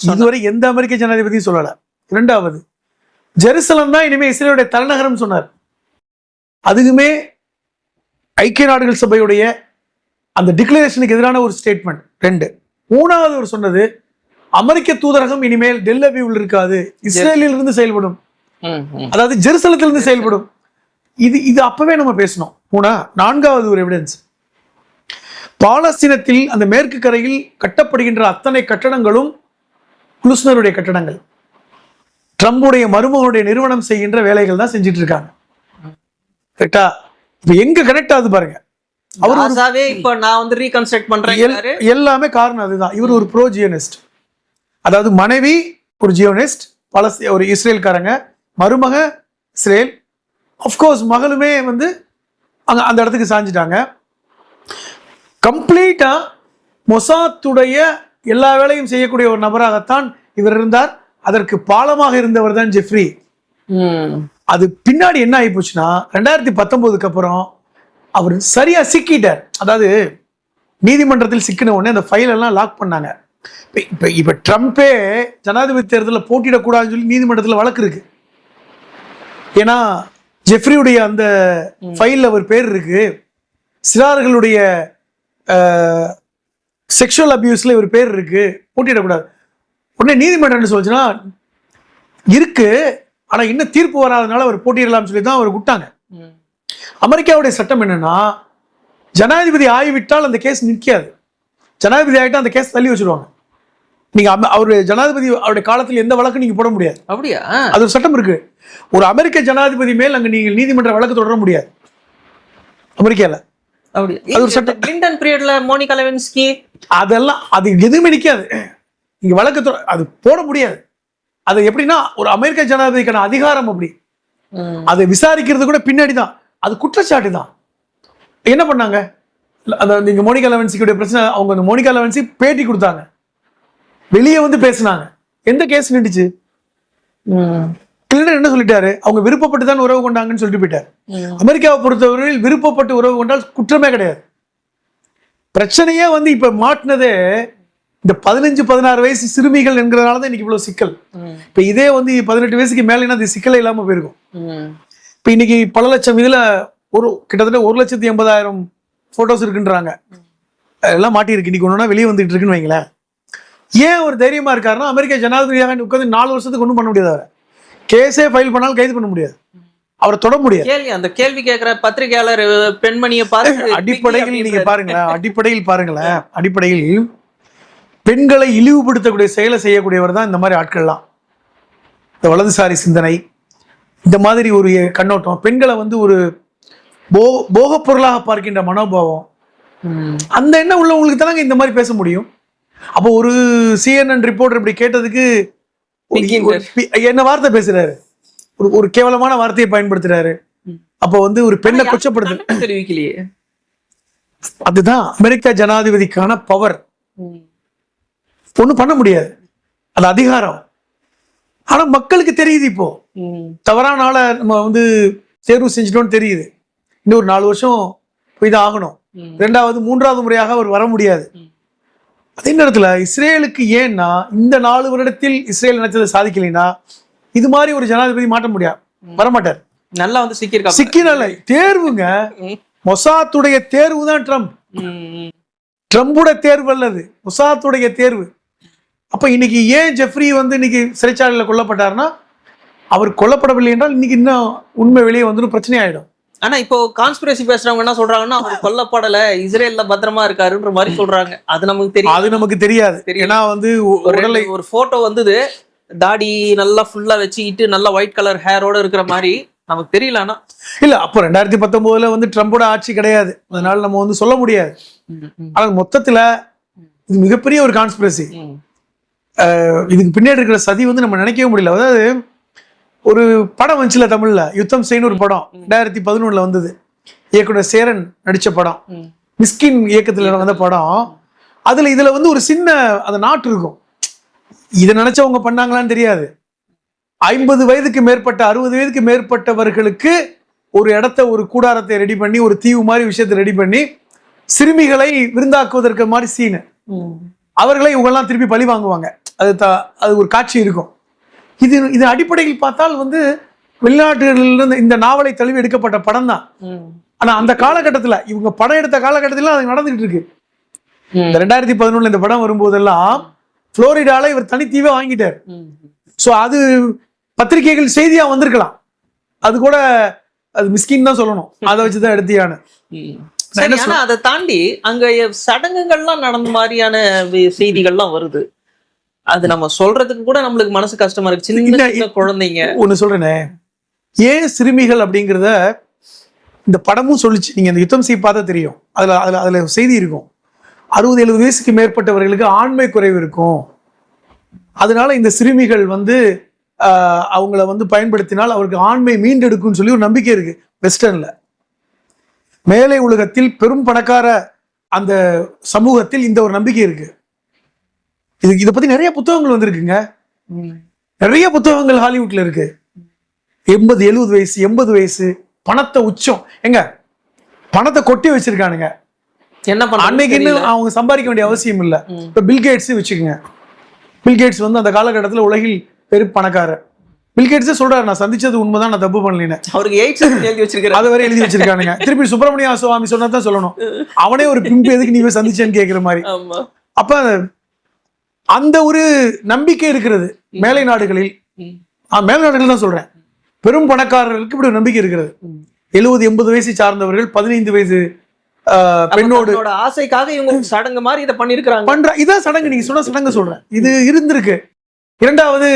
இதுவரை எந்த அமெரிக்க ஜனாதிபதியும் சொல்லல. இரண்டாவது ஜெருசலம் தான் இனிமே இஸ்ரேலுடைய தலைநகரம் சொன்னார். அதுக்குமே ஐக்கிய நாடுகள் சபையுடைய அந்த டிக்ளரேஷனுக்கு எதிரான ஒரு ஸ்டேட்மெண்ட் ரெண்டு. மூணாவது அவர் சொன்னது அமெரிக்க தூதரகம் இனிமேல் டெல் அவிவில் இருக்காது. இஸ்ரேலில் இருந்து செயல்படும். அதாவது ஜெருசலத்திலிருந்து செயல்படும். இது இது அப்பவே நம்ம பேசணும். மூணா நான்காவது ஒரு எவிடன்ஸ் பாலஸ்தீனத்தில் அந்த மேற்கு கரையில் கட்டப்படுகின்ற அத்தனை கட்டடங்களும் குலுஸ்னருடைய கட்டடங்கள். ட்ரம்புடைய மருமகனுடைய நிறுவனம் செய்கின்ற வேலைகள் தான் செஞ்சுட்டு இருக்காங்க கரெக்டா? இப்ப எங்க கனெக்ட் ஆகுது பாருங்க. அவர் இப்ப நான் வந்து ரீகன்ஸ்ட்ரக்ட் பண்றேன் எல்- எல்லாமே காரணம் அதுதான். இவர் ஒரு ப்ரோ ஜியோனிஸ்ட் அதாவது மனைவி ஒரு ஜியோனிஸ்ட் பலஸ் ஒரு இஸ்ரேல்காரங்க மருமக இஸ்ரேல். அஃப்கோர்ஸ் மகளுமே வந்து அங்க அந்த இடத்துக்கு சாஞ்சிட்டாங்க. கம்ப்ளீட்டா மொசாத்துடைய எல்லா வேலையும் செய்யக்கூடிய ஒரு நபராகத்தான் இவர் இருந்தார். அதற்கு பாலமாக இருந்தவர் தான் ஜெஃப்ரி. அது பின்னாடி என்ன ஆகி போச்சுன்னா ரெண்டாயிரத்தி பத்தொன்பதுக்கு அப்புறம் அவர் சரியா சிக்கிட்டார். அதாவது நீதிமன்றத்தில் சிக்கின உடனே அந்த ஃபைல் எல்லாம் லாக் பண்ணாங்க. இப்ப இப்ப இப்ப ட்ரம்ப்பே ஜனாதிபதி தேர்தலில் போட்டியிடக்கூடாதுன்னு சொல்லி நீதிமன்றத்தில் வழக்கு இருக்கு. ஏன்னா ஜெஃப்ரியுடைய அந்த ஃபைலில் அவர் பேர் இருக்கு. சிறார்களுடைய செக்ஷுவல் அபியூஸ்ல இவர் பேர் இருக்கு. போட்டியிடக்கூடாது. உடனே நீதிமன்றம் என்ன சொல்லுச்சுன்னா இருக்கு ஆனா இன்னும் தீர்ப்பு வராதனால அவர் போட்டியிடலாம்னு சொல்லி தான் அவர் விட்டாங்க. அமெரிக்காவுடைய சட்டம் என்னன்னா ஜனாதிபதி ஆகிவிட்டால் அந்த கேஸ் நிற்காது. ஜனாதிபதி ஆகிட்டா அந்த கேஸ் தள்ளி வச்சிருவாங்க. நீங்க அவரு ஜனாதிபதி அவருடைய காலத்தில் எந்த வழக்கு நீங்க போட முடியாது. அப்படியா? அது ஒரு சட்டம் இருக்கு. ஒரு அமெரிக்க ஜனாதிபதி மேல் அங்க நீங்க நீதிமன்ற வழக்கு தொடர முடியாது. அமெரிக்கால. அது ஒரு சட்டம். கிளின்டன் பீரியட்ல மோனிகா லெவின்ஸ்கி அதெல்லாம் அது எதுவுமே நிக்காது. நீங்க வழக்கு அது போட முடியாது. அது எப்படின்னா ஒரு அமெரிக்க ஜனாதிபதிக்கான அதிகாரம் அப்படி. அதை விசாரிக்கிறது கூட பின்னாடி தான். அது குற்றச்சாட்டு தான். என்ன பண்ணாங்க? அந்த நீங்க மோனிகா லெவன்சிக்குடைய பிரச்சனை அவங்க அந்த மோனிகா லெவன்சி பேட்டி கொடுத்தாங்க. வெளியே வந்து பேசுனாங்க. எந்த கேஸ் நின்றுச்சு. கிளின்டன் என்ன சொல்லிட்டாரு? அவங்க விருப்பப்பட்டு தான் உறவு கொண்டாங்கன்னு சொல்லிட்டு போயிட்டாரு. அமெரிக்காவை பொறுத்தவரையில் விருப்பப்பட்டு உறவு கொண்டால் குற்றமே கிடையாது. பிரச்சனையே வந்து இப்ப மாட்டினதே இந்த பதினஞ்சு பதினாறு வயசு சிறுமிகள் என்கிறதுனால தான் இன்னைக்கு இவ்வளவு சிக்கல். இப்ப இதே வந்து பதினெட்டு வயசுக்கு மேலேனா அது சிக்கலே இல்லாம போயிருக்கும். இப்ப இன்னைக்கு பல லட்சம் இதுல ஒரு கிட்டத்தட்ட ஒரு லட்சத்தி எண்பதாயிரம் போட்டோஸ் இருக்குன்றாங்க. எல்லாம் மாட்டியிருக்கு. இன்னைக்கு ஒண்ணுனா வெளியே வந்துட்டு இருக்குன்னு வைங்களேன். ஏன் ஒரு தைரியமா இருக்காருன்னா அமெரிக்க ஜனாதிபதியாக உட்காந்து நாலு வருஷத்துக்கு ஒன்றும் பண்ண முடியாது அவரை. கேஸே ஃபைல் பண்ணாலும் கைது பண்ண முடியாது. அவரை தொட முடியாது. கேள்வி அந்த கேள்வி கேட்கிற பத்திரிகையாளர் பெண்மணியை பார்த்து அடிப்படையில் நீங்க பாருங்களேன் அடிப்படையில் பாருங்களேன் அடிப்படையில் பெண்களை இழிவுபடுத்தக்கூடிய செயலை செய்யக்கூடியவர் தான் இந்த மாதிரி ஆட்கள்லாம். இந்த வலதுசாரி சிந்தனை இந்த மாதிரி ஒரு கண்ணோட்டம். பெண்களை வந்து ஒரு போ போகப் பொருளாக பார்க்கின்ற மனோபாவம். அந்த எண்ணம் உள்ளவங்களுக்கு தானங்க இந்த மாதிரி பேச முடியும். அப்போ ஒரு சிஎன்என் ரிப்போர்ட்டர் இப்படி கேட்டதுக்கு என்ன வார்த்தை பேசுறாரு? ஒரு ஒரு கேவலமான வார்த்தையை பயன்படுத்துறாரு. அப்போ வந்து ஒரு பெண்ணை கொச்சப்படுத்து தெரிவிக்கலையே? அதுதான் அமெரிக்க ஜனாதிபதிக்கான பவர். ஒன்றும் பண்ண முடியாது. அது அதிகாரம். ஆனா மக்களுக்கு தெரியுது இப்போ. ம். தவறான ஆளை நம்ம வந்து தேர்வு செஞ்சிட்டோம்னு தெரியுது. இன்னும் ஒரு நாலு வருஷம் போய் தான் ஆகணும். ரெண்டாவது மூன்றாவது முறையாக அவர் வர முடியாது. அதே நேரத்துல இஸ்ரேலுக்கு ஏன்னா இந்த நாலு வருடத்தில் இஸ்ரேல் நினைச்சதை சாதிக்கலைன்னா இது மாதிரி ஒரு ஜனாதிபதி மாட்ட முடியாது. வரமாட்டார். நல்லா வந்து சிக்கியிருக்கா சிக்கினல்ல தேர்வுங்க. மொசாத்துடைய தேர்வு தான் ட்ரம்ப். ம். ட்ரம்போட தேர்வு அல்லது மொசாத்துடைய தேர்வு. அப்ப இன்னைக்கு ஏன் ஜெஃப்ரி வந்து இன்னைக்கு சிறைச்சாலையில் கொல்லப்பட்டாருன்னா அவர் கொல்லப்படவில்லை என்றால் இன்னைக்கு இன்னும் உண்மை வெளியே வந்துடும் பிரச்சனை ஆயிடும். ஆனா இப்போ கான்ஸ்பிரசி பேசுறவங்க என்ன சொல்றாங்கன்னா அவர் கொல்லப்படல இஸ்ரேல்ல பத்திரமா இருக்காருன்ற மாதிரி சொல்றாங்க. அது நமக்கு தெரியும். அது நமக்கு தெரியாது. ஏன்னா வந்து உடலை ஒரு போட்டோ வந்தது தாடி நல்லா ஃபுல்லா வச்சுக்கிட்டு நல்லா ஒயிட் கலர் ஹேரோட இருக்கிற மாதிரி நமக்கு தெரியல ஆனா. இல்ல அப்போ ரெண்டாயிரத்தி பத்தொன்பதுல வந்து ட்ரம்போட ஆட்சி கிடையாது. அதனால நம்ம வந்து சொல்ல முடியாது. ஆனால் மொத்தத்துல இது மிகப்பெரிய ஒரு கான்ஸ்பிரசி. இதுக்கு பின்னாடி இருக்கிற சதி வந்து நம்ம நினைக்கவே முடியல. அதாவது ஒரு படம் வந்துச்சுல தமிழ்ல யுத்தம் செய்யணும் ஒரு படம் ரெண்டாயிரத்தி பதினொன்னுல வந்தது. இயக்குனர் சேரன் நடிச்ச படம். மிஸ்கின் இயக்கத்துல வந்த படம். அதுல இதுல வந்து ஒரு சின்ன அந்த நாட்டு இருக்கும். இதை நினைச்சவங்க பண்ணாங்களான்னு தெரியாது. ஐம்பது வயதுக்கு மேற்பட்ட அறுபது வயதுக்கு மேற்பட்டவர்களுக்கு ஒரு இடத்த ஒரு கூடாரத்தை ரெடி பண்ணி ஒரு தீவு மாதிரி விஷயத்தை ரெடி பண்ணி சிறுமிகளை விருந்தாக்குவதற்கு மாதிரி சீனு. அவர்களை இவங்கெல்லாம் திருப்பி பழி வாங்குவாங்க. அது த அது ஒரு காட்சி இருக்கும். இது இது அடிப்படையில் பார்த்தால் வந்து வெளிநாட்டுகளிலிருந்து இந்த நாவலை தழுவி எடுக்கப்பட்ட படம் தான். ஆனா அந்த காலகட்டத்துல இவங்க படம் எடுத்த காலகட்டத்துல அது நடந்துகிட்டு இருக்கு. இந்த ரெண்டாயிரத்தி பதினொன்னுல இந்த படம் வரும்போதெல்லாம் புளோரிடால இவர் தனித்தீவே வாங்கிட்டார். சோ அது பத்திரிகைகள் செய்தியா வந்திருக்கலாம். அது கூட அது மிஸ்கின் தான் சொல்லணும். அதை வச்சுதான் ஆனா அதை தாண்டி அங்க சடங்குகள்லாம் நடந்த மாதிரியான செய்திகள்லாம் வருது. அது நம்ம சொல்றதுக்கு கூட நம்மளுக்கு மனசு கஷ்டமா இருக்கு. சின்ன சின்ன குழந்தைங்க. ஒண்ணு சொல்றேனே. ஏன் சிறுமிகள் அப்படிங்கிறத இந்த படமும் சொல்லுச்சு. நீங்க இந்த யுத்தம் செய்ய பார்த்தா தெரியும். அதுல அதுல அதுல செய்தி இருக்கும். அறுபது எழுபது வயசுக்கு மேற்பட்டவர்களுக்கு ஆண்மை குறைவு இருக்கும். அதனால இந்த சிறுமிகள் வந்து அவங்கள வந்து பயன்படுத்தினால் அவருக்கு ஆண்மை மீண்டெடுக்கும்னு சொல்லி ஒரு நம்பிக்கை இருக்கு. வெஸ்டர்ன்ல. மேலை உலகத்தில் பெரும் பணக்கார அந்த சமூகத்தில் இந்த ஒரு நம்பிக்கை இருக்கு. இது இதை பத்தி நிறைய புத்தகங்கள் வந்திருக்குங்க. நிறைய புத்தகங்கள் ஹாலிவுட்ல இருக்கு. எண்பது எழுபது வயசு எண்பது வயசு பணத்தை உச்சம். எங்க பணத்தை கொட்டி வச்சிருக்கானுங்க. என்ன பண்ண அன்னைக்கு இன்னும் அவங்க சம்பாதிக்க வேண்டிய அவசியம் இல்ல. இப்ப பில்கேட்ஸ் வச்சுக்கோங்க. பில்கேட்ஸ் வந்து அந்த காலகட்டத்துல உலகில் பெரும் பணக்காரர். பில்கேட்ஸே சொல்றாரு நான் சந்திச்சது உண்மைதான் நான் தப்பு பண்ணலேன்னு. அவருக்கு எயிட்ஸ் எழுதி வச்சிருக்காரு அதை வரை எழுதி வச்சிருக்கானுங்க. திருப்பி சுப்பிரமணிய சுவாமி சொன்னதான் சொல்லணும். அவனே ஒரு பிம்பு எதுக்கு நீ சந்திச்சேன்னு கேக்குற மாதிரி. அப்ப அந்த ஒரு நம்பிக்கை இருக்கிறது. மேலை நாடுகளில். மேல் நாடுகள் தான் சொல்றேன். பெரும் பணக்காரர்களுக்கு இப்படி ஒரு நம்பிக்கை இருக்கிறது. எழுபது எண்பது வயசு சார்ந்தவர்கள் பதினைந்து வயசு பெண்ணோடு ஆசைக்காக இவங்க சடங்கு மாதிரி இதை பண்ணிருக்காங்க பண்ற இதான் சடங்கு நீங்க சொன்ன சடங்கு சொல்றேன். இது இருந்திருக்கு. இரண்டாவது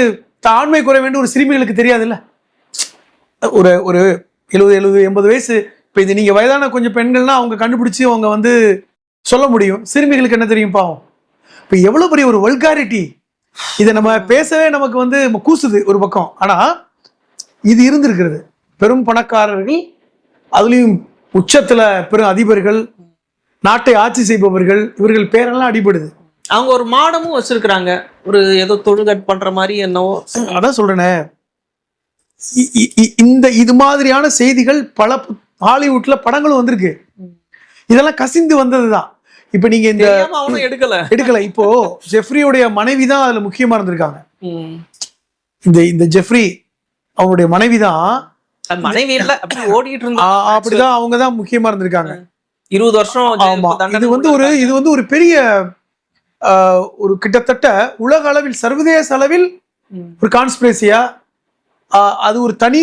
ஆண்மை குறை வேண்டும் ஒரு சிறுமிகளுக்கு தெரியாதுல்ல? ஒரு ஒரு எழுபது எழுபது எண்பது வயசு. இப்ப இது நீங்க வயதான கொஞ்சம் பெண்கள்னா அவங்க கண்டுபிடிச்சு அவங்க வந்து சொல்ல முடியும். சிறுமிகளுக்கு என்ன தெரியும் பாவம்? இப்ப எவ்வளவு பெரிய ஒரு வல்காரிட்டி இதை நம்ம பேசவே நமக்கு வந்து கூசுது ஒரு பக்கம். ஆனா இது இருந்திருக்கிறது. பெரும் பணக்காரர்கள் அதுலயும் உச்சத்துல பெரும் அதிபர்கள் நாட்டை ஆட்சி செய்பவர்கள் இவர்கள் பேரெல்லாம் அடிபடுது. அவங்க ஒரு மாடமும் வச்சிருக்கிறாங்க. ஒரு ஏதோ தொழுகட் பண்ற மாதிரி என்னவோ. அதான் சொல்றேனே. இந்த இது மாதிரியான செய்திகள் பல ஹாலிவுட்ல படங்களும் வந்திருக்கு. இதெல்லாம் கசிந்து வந்ததுதான். இப்ப நீங்க இந்த அவனும் எடுக்கல. எடுக்கல. இப்போ ஜெஃப்ரியோடைய மனைவி தான் அதுல முக்கியமா இருந்திருக்காங்க. இந்த இந்த ஜெஃப்ரி அவங்களுடைய மனைவி தான் மனைவி இல்ல அப்படி ஓடிட்டு இருந்தா. அப்படிதான் அவங்க தான் முக்கியமா இருந்திருக்காங்க. இருபது வருஷம் ஆமா. இது வந்து ஒரு இது வந்து ஒரு பெரிய ஒரு கிட்டத்தட்ட உலக அளவில் சர்வதேச அளவில். ஒரு கான்ஸ்பிரசியா அது ஒரு தனி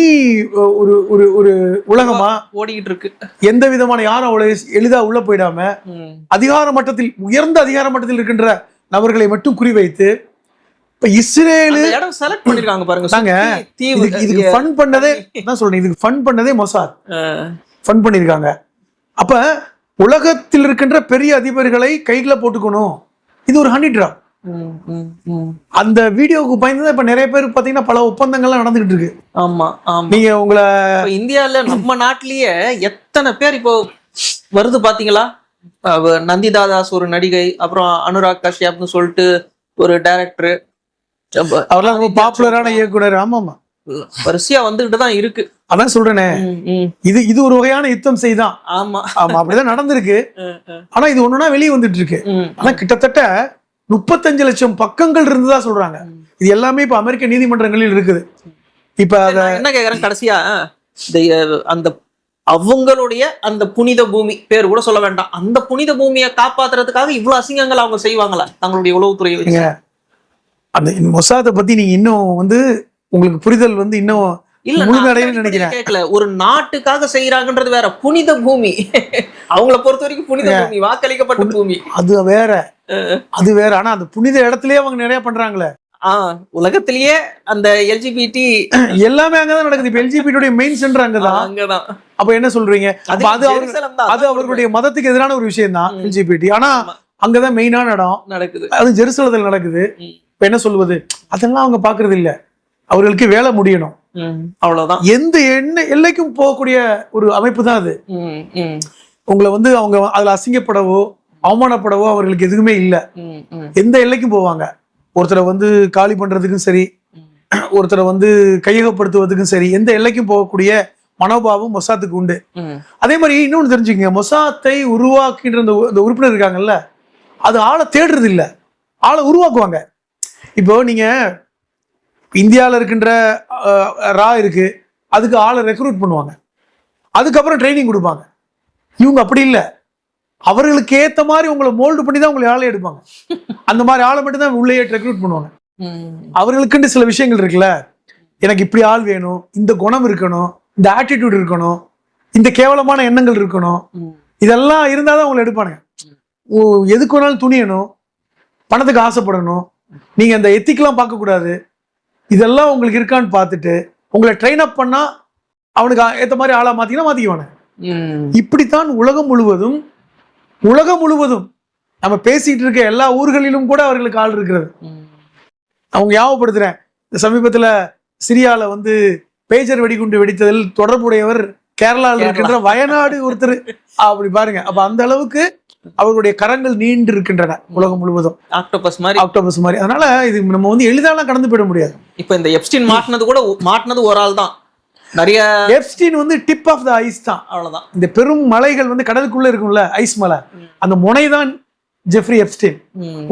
ஒரு ஒரு ஒரு உலகமா? ஓடிக்கிட்டு இருக்கு எந்த விதமான யாரும் அவ்வளவு எளிதா உள்ள போயிடாம. அதிகார மட்டத்தில் உயர்ந்த அதிகார மட்டத்தில் இருக்கின்ற நபர்களை மட்டும் குறிவைத்து இப்ப இஸ்ரேலு இடம் செலக்ட் பண்ணிருக்காங்க பாருங்க. இதுக்கு ஃபன் பண்ணதே தான் சொல்றேன் இதுக்கு ஃபன் பண்ணதே மொசாத். ஃபன் பண்ணியிருக்காங்க அப்ப உலகத்தில் இருக்கின்ற பெரிய அதிபர்களை கைகளை போட்டுக்கணும். இது ஒரு ஹனி ட்ராப். அந்த வீடியோவுக்கு பயந்து இப்ப நிறைய பேர் பாத்தீங்கன்னா பல ஒப்பந்தங்கள்லாம் நடந்துகிட்டு இருக்கு ஆமா ஆமா. நீங்க உங்களை இந்தியால நம்ம நாட்டிலேயே எத்தனை பேர் இப்போ வருது பாத்தீங்களா? அவ நந்திதா தாஸ் ஒரு நடிகை அப்புறம் அனுராக் கஷ்யப்னு சொல்லிட்டு ஒரு டைரக்டர் அவர்லாம் ரொம்ப பாப்புலரான இயக்குனர். ஆமா ஆமா வரிசையா வந்துகிட்டு தான் இருக்கு. அதான் சொல்றேனே. இது இது ஒரு வகையான யுத்தம் செய்தான். ஆமா. ஆமா அப்படிதான் நடந்திருக்கு. ஆனா இது ஒண்ணுனா வெளியே வந்துட்டு இருக்கு. ஆனா கிட்டத்தட்ட முப்பத்தஞ்சு லட்சம் பக்கங்கள் இருந்ததா சொல்றாங்க. இது எல்லாமே இப்ப அமெரிக்க நீதிமன்றங்களில் இருக்குது. இப்ப என்ன கேக்குறேன் கடைசியா அந்த அவங்களுடைய அந்த புனித பூமி பேர் கூட சொல்ல வேண்டாம். அந்த புனித பூமியை காப்பாத்துறதுக்காக இவ்வளவு அசிங்கங்கள் அவங்க செய்வாங்களா? தங்களுடைய உளவுத்துறையை அந்த மொசாத்தை பத்தி நீங்க இன்னும் வந்து உங்களுக்கு புரிதல் வந்து இன்னும் இல்ல நினைக்கிறேன். கேட்கல ஒரு நாட்டுக்காக செய்யறாங்கன்றது வேற. புனித பூமி. அவங்கள பொறுத்த வரைக்கும் புனித பூமி வாக்களிக்கப்பட்ட பூமி. அது வேற. அது வேற. ஆனா அந்த புனித இடத்துலயே அவங்க நிறைய பண்றாங்களே. உலகத்திலேயே அந்த எல்ஜிபிடி எல்லாமே அங்கதான் நடக்குது. இப்ப எல்ஜிபியோட மெயின் சென்டர் அங்கதான். அங்கதான். அப்ப என்ன சொல்றீங்க? அது. அது அவர்களுடைய மதத்துக்கு எதிரான ஒரு விஷயம் தான். எல்ஜிபிடி. ஆனா. அங்கதான் மெயினான இடம். நடக்குது. அது ஜெருசலத்தில் நடக்குது. இப்ப என்ன சொல்வது? அதெல்லாம் அவங்க பாக்குறது இல்ல. அவர்களுக்கு வேலை முடியணும். அவ்வளவுதான். எந்த என்ன எல்லைக்கும் போகக்கூடிய ஒரு அமைப்பு தான் அது. உங்களை வந்து அவங்க அதுல அசிங்கப்படவோ அவமானப்படவோ அவர்களுக்கு எதுவுமே இல்ல. எந்த எல்லைக்கும் போவாங்க. ஒருத்தரை வந்து காலி பண்றதுக்கும் சரி ஒருத்தரை வந்து கையகப்படுத்துவதுக்கும் சரி எந்த எல்லைக்கும் போகக்கூடிய மனோபாவம் மொசாத்துக்கு உண்டு. அதே மாதிரி இன்னொன்று தெரிஞ்சுக்கங்க. மொசாத்தை உருவாக்கின்ற இந்த உறுப்பினர் இருக்காங்கல்ல அது ஆளை தேடுறது இல்ல ஆளை உருவாக்குவாங்க. இப்போ நீங்க இந்தியாவில் இருக்கின்ற ரா இருக்கு. அதுக்கு ஆளை ரெக்ரூட் பண்ணுவாங்க. அதுக்கப்புறம் ட்ரைனிங் கொடுப்பாங்க. இவங்க அப்படி இல்லை. அவர்களுக்கு ஏத்த மாதிரி உங்களை மோல்டு பண்ணி தான் உங்களை ஆளே எடுப்பாங்க. அந்த மாதிரி ஆளை மட்டும் தான் உள்ளேயே ரெக்ரூட் பண்ணுவாங்க. அவர்களுக்குன்னு சில விஷயங்கள் இருக்குல்ல. எனக்கு இப்படி ஆள் வேணும். இந்த குணம் இருக்கணும். இந்த ஆட்டிடியூட் இருக்கணும். இந்த கேவலமான எண்ணங்கள் இருக்கணும். இதெல்லாம் இருந்தால் தான் உங்களை எடுப்பானுங்க எதுக்கு வேணாலும் துணியணும். பணத்துக்கு ஆசைப்படணும். நீங்க அந்த எத்திக்கெல்லாம் பார்க்கக்கூடாது. இதெல்லாம் உங்களுக்கு இருக்கான்னு பார்த்துட்டு உங்களை ட்ரெயின் அப் பண்ணா அவனுக்கு ஏத்த மாதிரி ஆளா மாத்தினா மாத்திக்குவானு ம். இப்படித்தான் உலகம் முழுவதும் உலகம் முழுவதும் நம்ம பேசிட்டு இருக்க எல்லா ஊர்களிலும் கூட அவர்களுக்கு ஆள் இருக்கிறது. அவங்க ஞாபகப்படுத்துறேன் இந்த சமீபத்துல சிரியால வந்து பேஜர் வெடிகுண்டு வெடித்ததில் தொடர்புடையவர் கேரளாவில் கேரளா. இருக்கின்ற வயநாடு ஒருத்தர் அப்படி பாருங்க அப்ப அந்த அளவுக்கு அவர்களுடைய கரங்கள் நீண்டு இருக்கின்றன உலகம் முழுவதும். ஆக்டோபஸ் மாதிரி. ஆக்டோபஸ் மாதிரி. அதனால இது நம்ம வந்து எளிதாலாம் கடந்து போயிட முடியாது. இப்ப இந்த எப்ஸ்டின் மாட்டினது கூட மாட்டினது ஒரு ஆள் தான். நிறைய எப்ஸ்டீன் வந்து டிப் ஆஃப் த ஐஸ் தான். அவ்வளவுதான். இந்த பெரும் மலைகள் வந்து கடலுக்குள்ள இருக்கும்ல ஐஸ் மலை. அந்த முனை தான் ஜெஃப்ரி எப்ஸ்டீன்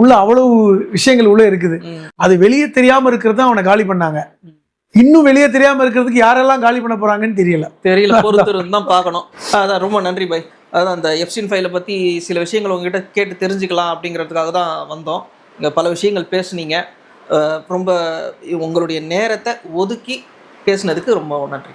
உள்ள அவ்வளவு விஷயங்கள் உள்ள இருக்குது. அது வெளியே தெரியாம இருக்கிறது அவனை காலி பண்ணாங்க. இன்னும் வெளியே தெரியாம இருக்கிறதுக்கு யாரெல்லாம் காலி பண்ண போறாங்கன்னு தெரியல. தெரியல பொறுத்து தான் பார்க்கணும். அதான் ரொம்ப நன்றி பாய் அதான் அந்த எஃப்சின் ஃபைலை பற்றி சில விஷயங்கள் உங்ககிட்ட கேட்டு தெரிஞ்சுக்கலாம் அப்படிங்கிறதுக்காக தான் வந்தோம். இங்கே பல விஷயங்கள் பேசுனீங்க. ரொம்ப உங்களுடைய நேரத்தை ஒதுக்கி பேசுனதுக்கு ரொம்ப நன்றி.